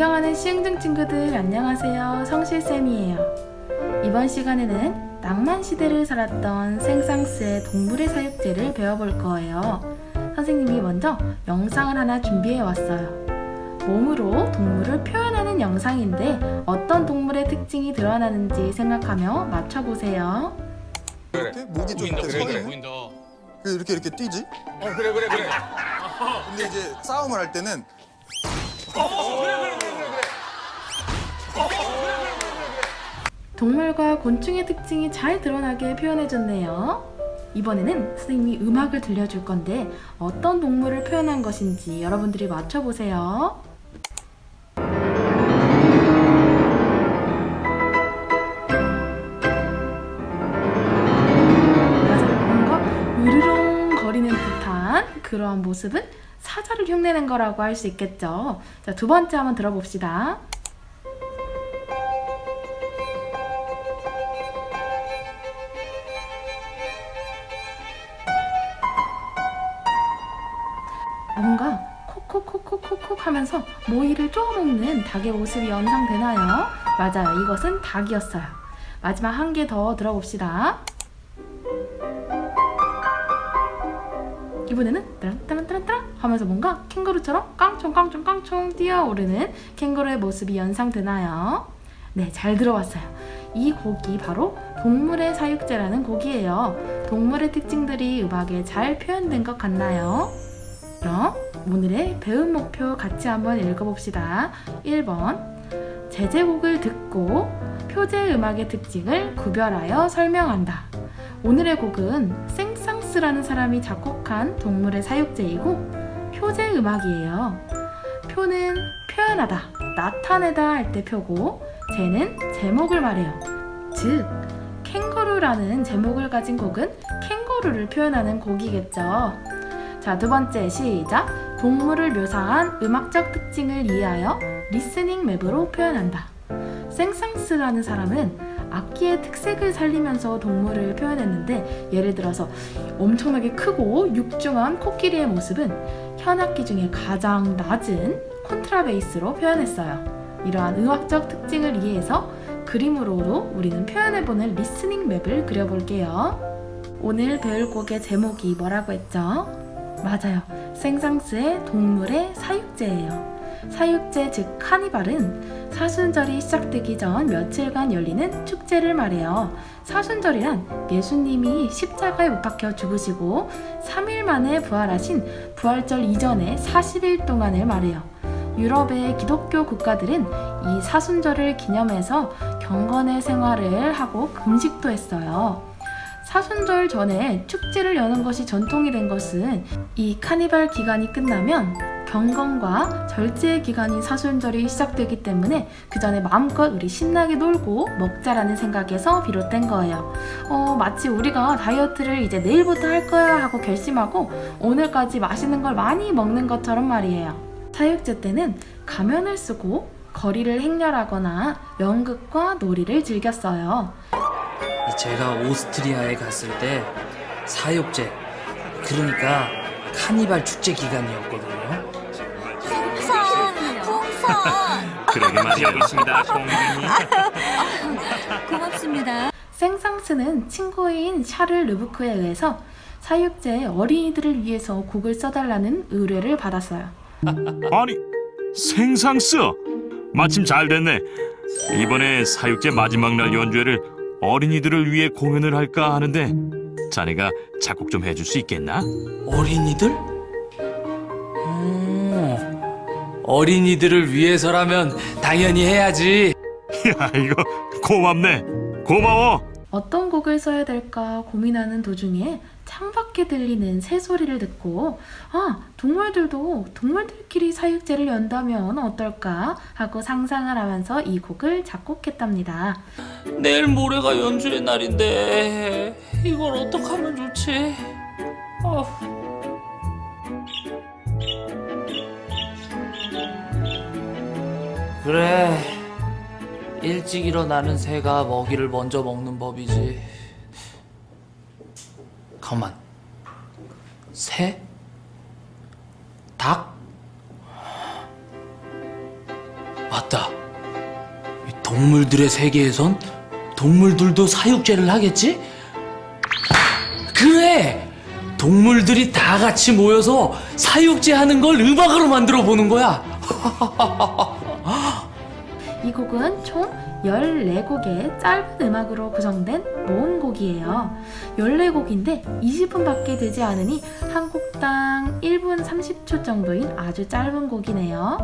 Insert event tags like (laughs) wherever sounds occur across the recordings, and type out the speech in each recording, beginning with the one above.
존경하는 시흥중 친구들 안녕하세요. 성실쌤이에요. 이번 시간에는 낭만 시대를 살았던 생상스의 동물의 사육제를 배워볼 거예요. 선생님이 먼저 영상을 하나 준비해 왔어요. 몸으로 동물을 표현하는 영상인데 어떤 동물의 특징이 드러나는지 생각하며 맞춰보세요. 이렇게 목이 좀 보인다 그래 서 그래. 보인다 그 이렇게 이렇게 뛰지. 어 그래 그래 그래 근데 이제 싸움을 할 때는 동물과 곤충의 특징이 잘 드러나게 표현해줬네요. 이번에는 선생님이 음악을 들려줄 건데 어떤 동물을 표현한 것인지 여러분들이 맞춰보세요. 그러한 모습은 사자를 흉내낸 거라고 할 수 있겠죠. 자, 두 번째 한번 들어봅시다. 뭔가 콕콕콕콕콕콕 하면서 모이를 쪼아먹는 닭의 모습이 연상되나요? 맞아요. 이것은 닭이었어요. 마지막 한 개 더 들어봅시다. 이번에는 따란따란따란따란 하면서 뭔가 캥거루처럼 깡총깡총 깡총 뛰어오르는 캥거루의 모습이 연상되나요? 네, 잘 들어왔어요. 이 곡이 바로 동물의 사육제라는 곡이에요. 동물의 특징들이 음악에 잘 표현된 것 같나요? 그럼 오늘의 배움 목표 같이 한번 읽어봅시다. 1번 제제곡을 듣고 표제 음악의 특징을 구별하여 설명한다. 오늘의 곡은 생상스라는 사람이 작곡한 동물의 사육제이고 표제 음악이에요. 표는 표현하다, 나타내다 할 때 표고 제는 제목을 말해요. 즉 캥거루라는 제목을 가진 곡은 캥거루를 표현하는 곡이겠죠. 자, 두 번째 시작. 동물을 묘사한 음악적 특징을 이해하여 리스닝 맵으로 표현한다. 생상스라는 사람은 악기의 특색을 살리면서 동물을 표현했는데 예를 들어서 엄청나게 크고 육중한 코끼리의 모습은 현악기 중에 가장 낮은 콘트라베이스로 표현했어요. 이러한 음악적 특징을 이해해서 그림으로도 우리는 표현해보는 리스닝 맵을 그려볼게요. 오늘 배울 곡의 제목이 뭐라고 했죠? 맞아요. 생상스의 동물의 사육제예요. 사육제 즉 카니발은 사순절이 시작되기 전 며칠간 열리는 축제를 말해요. 사순절이란 예수님이 십자가에 못 박혀 죽으시고 3일 만에 부활하신 부활절 이전의 40일 동안을 말해요. 유럽의 기독교 국가들은 이 사순절을 기념해서 경건의 생활을 하고 금식도 했어요. 사순절 전에 축제를 여는 것이 전통이 된 것은 이 카니발 기간이 끝나면 경건과 절제의 기간인 사순절이 시작되기 때문에 그 전에 마음껏 우리 신나게 놀고 먹자라는 생각에서 비롯된 거예요. 어, 마치 우리가 다이어트를 이제 내일부터 할 거야 하고 결심하고 오늘까지 맛있는 걸 많이 먹는 것처럼 말이에요. 사육제 때는 가면을 쓰고 거리를 행렬하거나 연극과 놀이를 즐겼어요. 제가 오스트리아에 갔을 때 사육제 그러니까 카니발 축제 기간이었거든요. 풍선, 풍선. (laughs) 그러게 말이었습니다 공주님 고맙습니다. 생상스는 친구인 샤를 르부크에 의해서 사육제 어린이들을 위해서 곡을 써달라는 의뢰를 받았어요. 아니 생상스 마침 잘 됐네 이번에 사육제 마지막 날 연주회를 어린이들을 위해 공연을 할까 하는데 자네가 작곡 좀 해줄 수 있겠나? 어린이들? 오, 어린이들을 위해서라면 당연히 해야지. (laughs) 야 이거 고맙네 고마워 어떤 곡을 써야 될까 고민하는 도중에 창밖에 들리는 새소리를 듣고 아 동물들도 동물들끼리 사육제를 연다면 어떨까 하고 상상을 하면서 이 곡을 작곡했답니다. 내일 모레가 연주의 날인데 이걸 어떡하면 좋지? 아. 그래 일찍 일어나는 새가 먹이를 먼저 먹는 법이지 가만 새? 닭? 맞다. 이 동물들의 세계에선 동물들도 사육제를 하겠지? 그래! 동물들이 다 같이 모여서 사육제 하는 걸 음악으로 만들어 보는 거야. (laughs) 이 곡은 총 14곡의 짧은 음악으로 구성된 모음곡이에요. 14곡인데 20분밖에 되지 않으니 한 곡당 1분 30초 정도인 아주 짧은 곡이네요.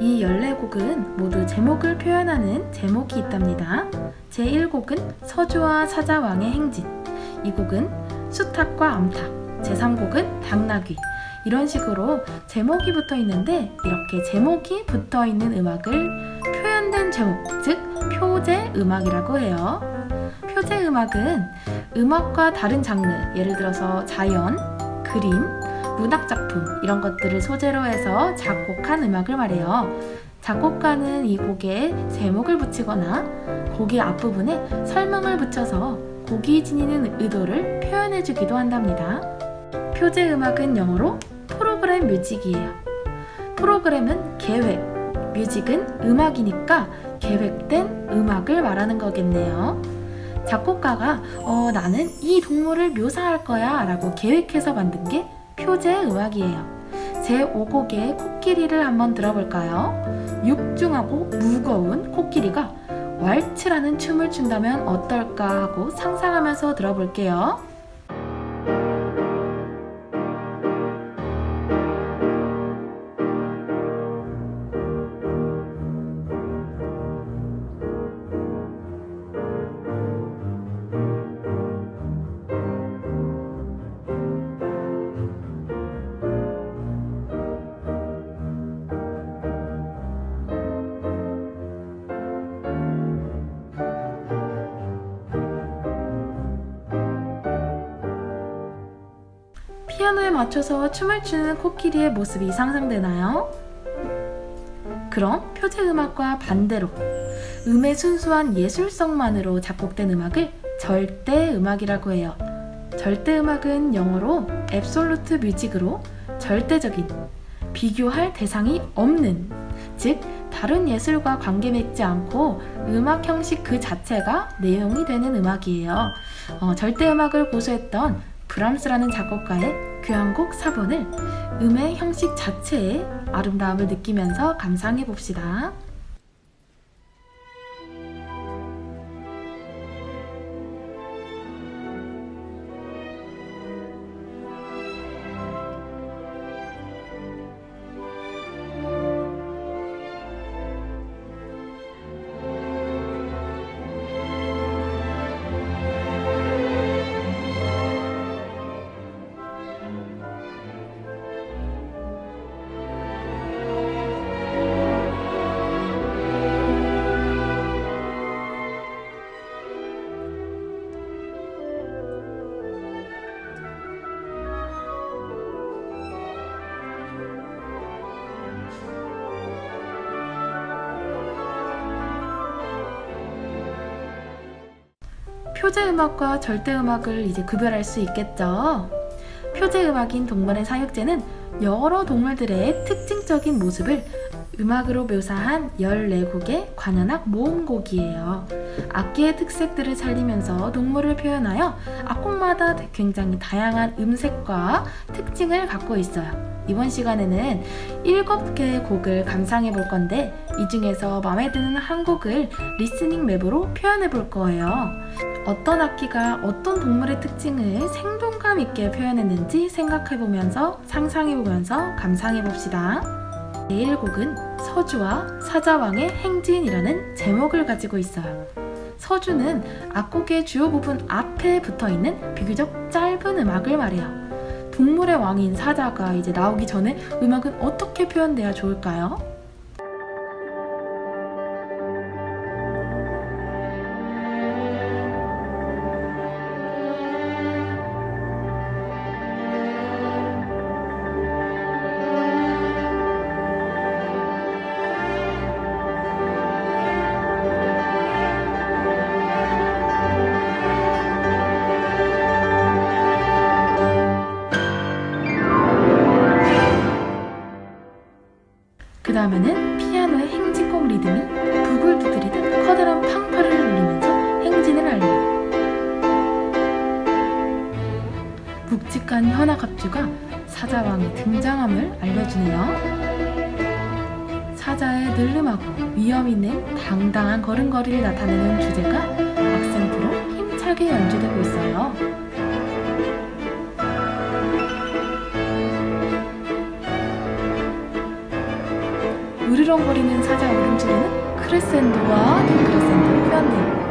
이 14곡은 모두 제목을 표현하는 제목이 있답니다. 제1곡은 서주와 사자왕의 행진. 이 곡은 수탉과 암탉. 제3곡은 당나귀. 이런 식으로 제목이 붙어 있는데 이렇게 제목이 붙어 있는 음악을 표현된 제목, 즉 표제 음악이라고 해요. 표제 음악은 음악과 다른 장르, 예를 들어서 자연, 그림, 문학 작품 이런 것들을 소재로 해서 작곡한 음악을 말해요. 작곡가는 이 곡에 제목을 붙이거나 곡의 앞부분에 설명을 붙여서 곡이 지니는 의도를 표현해 주기도 한답니다. 표제 음악은 영어로 프로그램 뮤직이에요. 프로그램은 계획, 뮤직은 음악이니까 계획된 음악을 말하는 거겠네요. 작곡가가 어, 나는 이 동물을 묘사할 거야 라고 계획해서 만든 게 표제 음악이에요. 제 5곡의 코끼리를 한번 들어볼까요? 육중하고 무거운 코끼리가 왈츠라는 춤을 춘다면 어떨까 하고 상상하면서 들어볼게요. 맞춰서 춤을 추는 코끼리의 모습이 상상되나요? 그럼 표제 음악과 반대로 음의 순수한 예술성만으로 작곡된 음악을 절대 음악이라고 해요. 절대 음악은 영어로 absolute music으로 절대적인 비교할 대상이 없는 즉 다른 예술과 관계 맺지 않고 음악 형식 그 자체가 내용이 되는 음악이에요. 어, 절대 음악을 고수했던 브람스라는 작곡가의 교향곡 4번을 음의 형식 자체의 아름다움을 느끼면서 감상해 봅시다. 표제 음악과 절대 음악을 이제 구별할 수 있겠죠. 표제 음악인 동물의 사육제는 여러 동물들의 특징적인 모습을 음악으로 묘사한 14곡의 관현악 모음곡이에요. 악기의 특색들을 살리면서 동물을 표현하여 악곡마다 굉장히 다양한 음색과 특징을 갖고 있어요. 이번 시간에는 7개의 곡을 감상해 볼 건데 이 중에서 마음에 드는 한 곡을 리스닝 맵으로 표현해 볼 거예요. 어떤 악기가 어떤 동물의 특징을 생동감 있게 표현했는지 생각해 보면서 상상해 보면서 감상해 봅시다. 제1곡은 서주와 사자왕의 행진이라는 제목을 가지고 있어요. 서주는 악곡의 주요 부분 앞에 붙어 있는 비교적 짧은 음악을 말해요. 동물의 왕인 사자가 이제 나오기 전에 음악은 어떻게 표현돼야 좋을까요? 피아노의 행진곡 리듬이 부글부글이듯 커다란 팡파를 울리면서 행진을 알려 묵직한 현악합주가 사자왕의 등장함을 알려주네요. 사자의 늘름하고 위엄 있는 당당한 걸음걸이를 나타내는 주제가 악센트로 힘차게 연주되고 있어요. 으르렁거리는 사자 울음소리는 크레센도와 디크레센도로 표현돼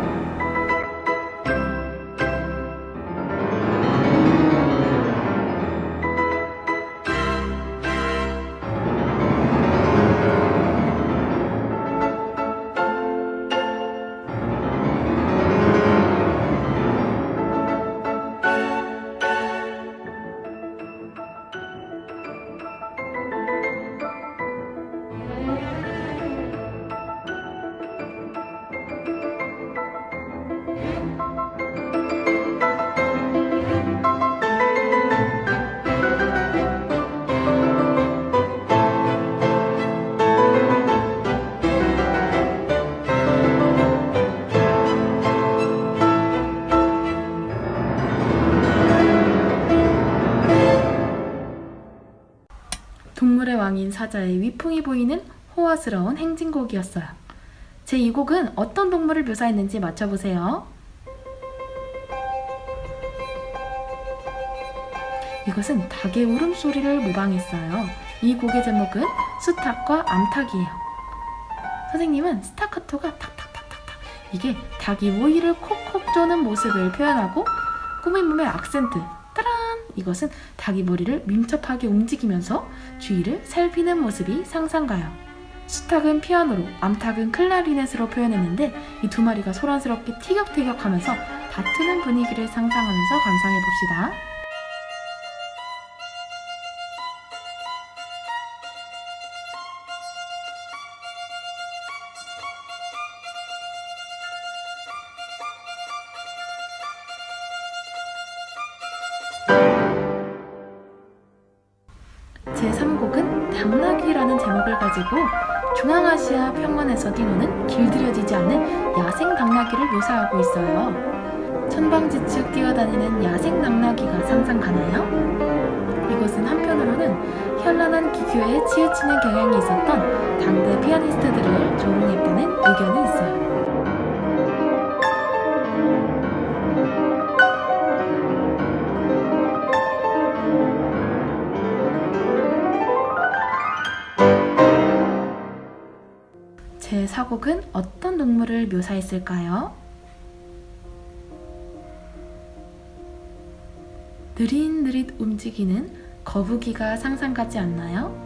왕인 사자의 위풍이 보이는 호화스러운 행진곡이었어요. 제이 곡은 어떤 동물을 묘사했는지 맞춰보세요. 이것은 닭의 울음소리를 모방했어요. 이 곡의 제목은 수탉과 암탉이에요. 선생님은 스타카토가 탁탁탁탁탁 이게 닭이 오이를 콕콕 쪼는 모습을 표현하고 꾸민 몸의 악센트 이것은 닭이 머리를 민첩하게 움직이면서 주위를 살피는 모습이 상상가요. 수탉은 피아노로, 암탉은 클라리넷으로 표현했는데 이 두 마리가 소란스럽게 티격태격하면서 다투는 분위기를 상상하면서 감상해 봅시다. 뛰노는 길들여지지 않는 야생 당나귀를 묘사하고 있어요. 천방지축 뛰어다니는 야생 당나귀가 상상 가나요? 이것은 한편으로는 현란한 기교에 치우치는 경향이 있었던 당대 피아니스트들을 조롱했다는 의견이 있어요. 사곡은 어떤 동물을 묘사했을까요? 느릿느릿 움직이는 거북이가 상상가지 않나요?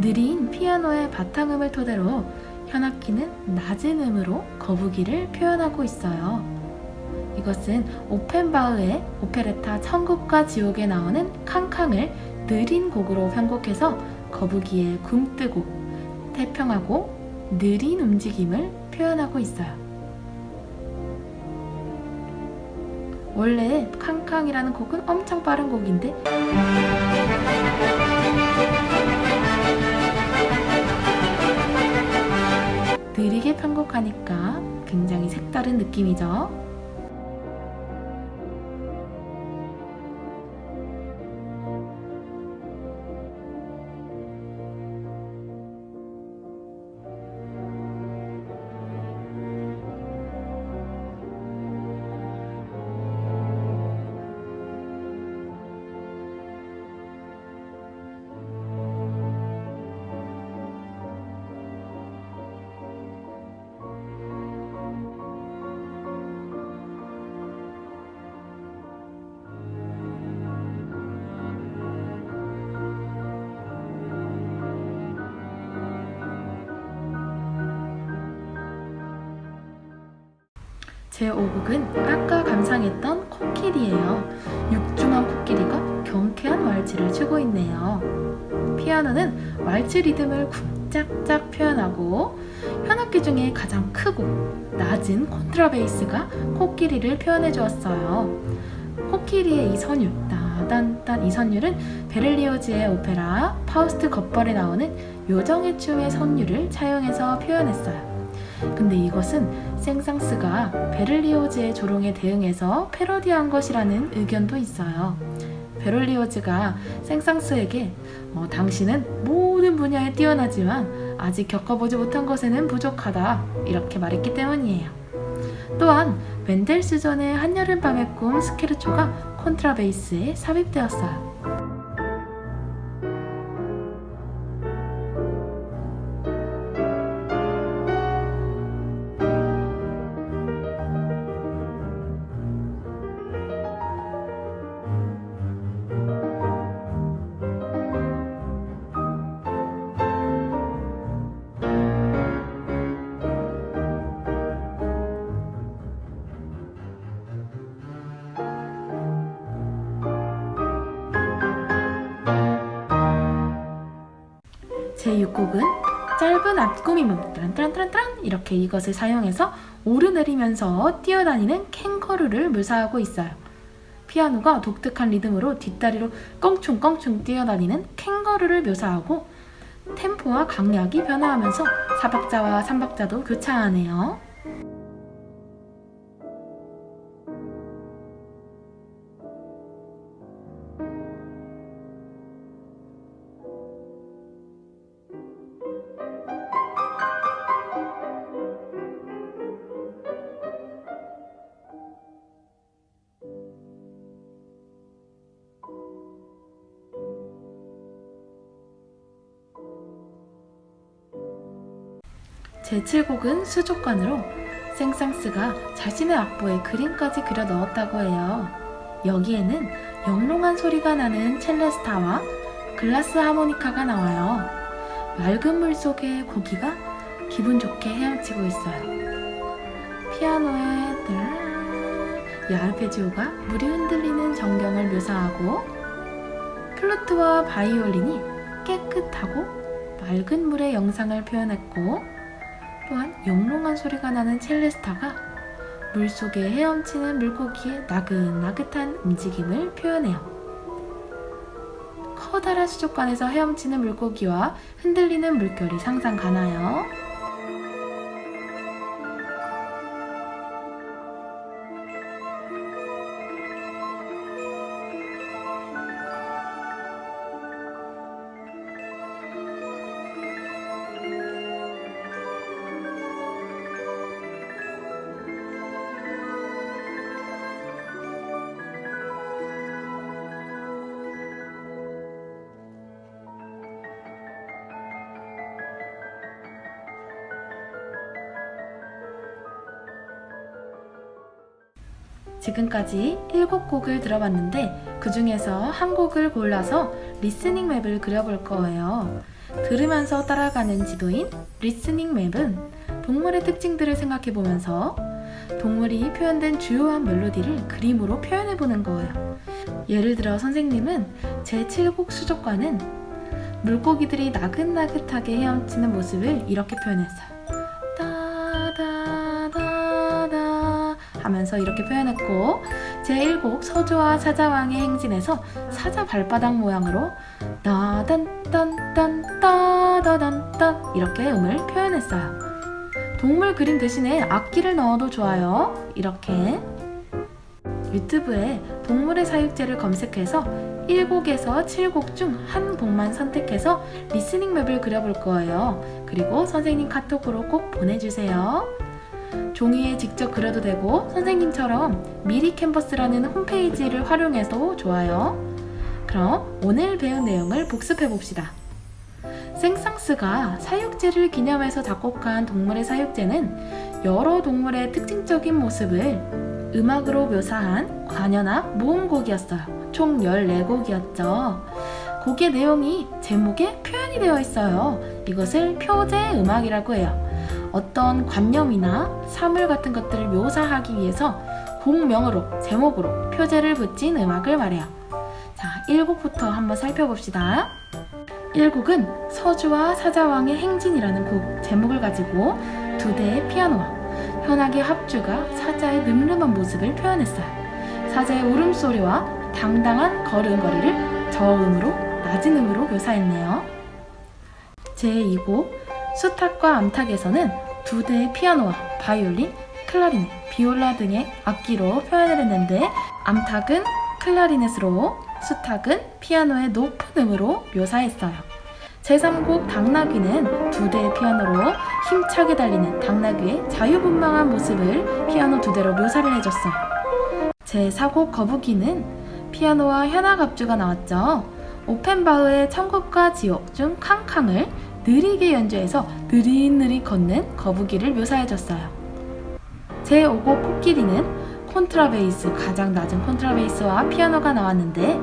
느린 피아노의 바탕음을 토대로 현악기는 낮은 음으로 거북이를 표현하고 있어요. 이것은 오펜바흐의 오페레타 천국과 지옥에 나오는 캉캉을 느린 곡으로 편곡해서 거북이의 굼뜨고 태평하고 느린 움직임을 표현하고 있어요. 원래 캉캉이라는 곡은 엄청 빠른 곡인데 느리게 편곡하니까 굉장히 색다른 느낌이죠. 제 5곡은 아까 감상했던 코끼리예요. 육중한 코끼리가 경쾌한 왈츠를 추고 있네요. 피아노는 왈츠 리듬을 쿵짝짝 표현하고 현악기 중에 가장 크고 낮은 콘트라베이스가 코끼리를 표현해 주었어요. 코끼리의 이 선율, 따단딴 이 선율은 베를리오즈의 오페라 파우스트 겉벌에 나오는 요정의 춤의 선율을 차용해서 표현했어요. 근데 이것은 생상스가 베를리오즈의 조롱에 대응해서 패러디한 것이라는 의견도 있어요. 베를리오즈가 생상스에게 어, 당신은 모든 분야에 뛰어나지만 아직 겪어보지 못한 것에는 부족하다 이렇게 말했기 때문이에요. 또한 멘델스존의 한여름밤의 꿈 스케르초가 콘트라베이스에 삽입되었어요. 앞구미문 딴딴딴딴 이렇게 이것을 사용해서 오르내리면서 뛰어다니는 캥거루를 묘사하고 있어요. 피아노가 독특한 리듬으로 뒷다리로 껑충껑충 뛰어다니는 캥거루를 묘사하고 템포와 강약이 변화하면서 사박자와 삼박자도 교차하네요. 제7곡은 수족관으로 생상스가 자신의 악보에 그림까지 그려 넣었다고 해요. 여기에는 영롱한 소리가 나는 첼레스타와 글라스 하모니카가 나와요. 맑은 물 속에 고기가 기분 좋게 헤엄치고 있어요. 피아노의 이 아르페지오가 물이 흔들리는 전경을 묘사하고 플루트와 바이올린이 깨끗하고 맑은 물의 영상을 표현했고 또한 영롱한 소리가 나는 첼레스타가 물속에 헤엄치는 물고기의 나긋나긋한 움직임을 표현해요. 커다란 수족관에서 헤엄치는 물고기와 흔들리는 물결이 상상 가나요? 지금까지 7곡을 들어봤는데 그 중에서 한 곡을 골라서 리스닝 맵을 그려볼 거예요. 들으면서 따라가는 지도인 리스닝 맵은 동물의 특징들을 생각해 보면서 동물이 표현된 주요한 멜로디를 그림으로 표현해 보는 거예요. 예를 들어 선생님은 제 7곡 수족관은 물고기들이 나긋나긋하게 헤엄치는 모습을 이렇게 표현했어요. 하면서 이렇게 표현했고 제1곡 서주와 사자왕의 행진에서 사자 발바닥 모양으로 따단딴딴 따다단딴 이렇게 음을 표현했어요. 동물 그림 대신에 악기를 넣어도 좋아요. 이렇게 유튜브에 동물의 사육제를 검색해서 1곡에서 7곡 중 한 곡만 선택해서 리스닝 맵을 그려볼 거예요. 그리고 선생님 카톡으로 꼭 보내주세요. 종이에 직접 그려도 되고 선생님처럼 미리 캔버스라는 홈페이지를 활용해도 좋아요. 그럼 오늘 배운 내용을 복습해 봅시다. 생상스가 사육제를 기념해서 작곡한 동물의 사육제는 여러 동물의 특징적인 모습을 음악으로 묘사한 관현악 모음곡이었어요. 총 14곡이었죠. 곡의 내용이 제목에 표현이 되어 있어요. 이것을 표제 음악이라고 해요. 어떤 관념이나 사물 같은 것들을 묘사하기 위해서 곡명으로 제목으로 표제를 붙인 음악을 말해요. 자, 1곡부터 한번 살펴봅시다. 1곡은 서주와 사자왕의 행진이라는 곡 제목을 가지고 두 대의 피아노와 현악의 합주가 사자의 늠름한 모습을 표현했어요. 사자의 울음소리와 당당한 걸음걸이를 저음으로 낮은 음으로 묘사했네요. 제2곡 수탉과 암탉에서는 두 대의 피아노와 바이올린, 클라리넷, 비올라 등의 악기로 표현을 했는데 암탉은 클라리넷으로 수탉은 피아노의 높은 음으로 묘사했어요. 제3곡 당나귀는 두 대의 피아노로 힘차게 달리는 당나귀의 자유분방한 모습을 피아노 두 대로 묘사를 해줬어요. 제4곡 거북이는 피아노와 현악압주가 나왔죠. 오펜바흐의 천국과 지옥 중 캉캉을 느리게 연주해서 느릿느릿 걷는 거북이를 묘사해줬어요. 제5곡 코끼리는 콘트라베이스 가장 낮은 콘트라베이스와 피아노가 나왔는데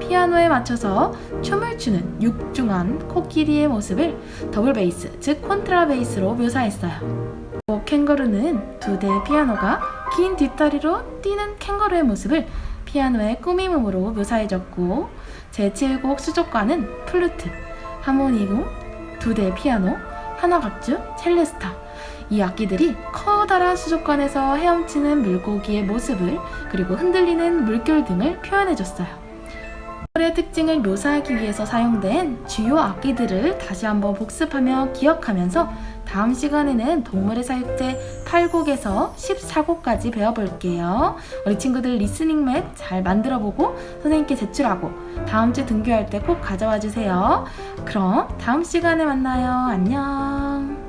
피아노에 맞춰서 춤을 추는 육중한 코끼리의 모습을 더블 베이스 즉 콘트라베이스로 묘사했어요. 또 캥거루는 두 대의 피아노가 긴 뒷다리로 뛰는 캥거루의 모습을 피아노의 꾸밈음으로 묘사해줬고 제7곡 수족관은 플루트, 하모니금, 두 대의 피아노, 현악악주, 첼레스타 이 악기들이 커다란 수족관에서 헤엄치는 물고기의 모습을 그리고 흔들리는 물결 등을 표현해줬어요. 의 특징을 묘사하기 위해서 사용된 주요 악기들을 다시 한번 복습하며 기억하면서 다음 시간에는 동물의 사육제 8곡에서 14곡까지 배워볼게요. 우리 친구들 리스닝 맵 잘 만들어보고 선생님께 제출하고 다음 주 등교할 때 꼭 가져와 주세요. 그럼 다음 시간에 만나요. 안녕.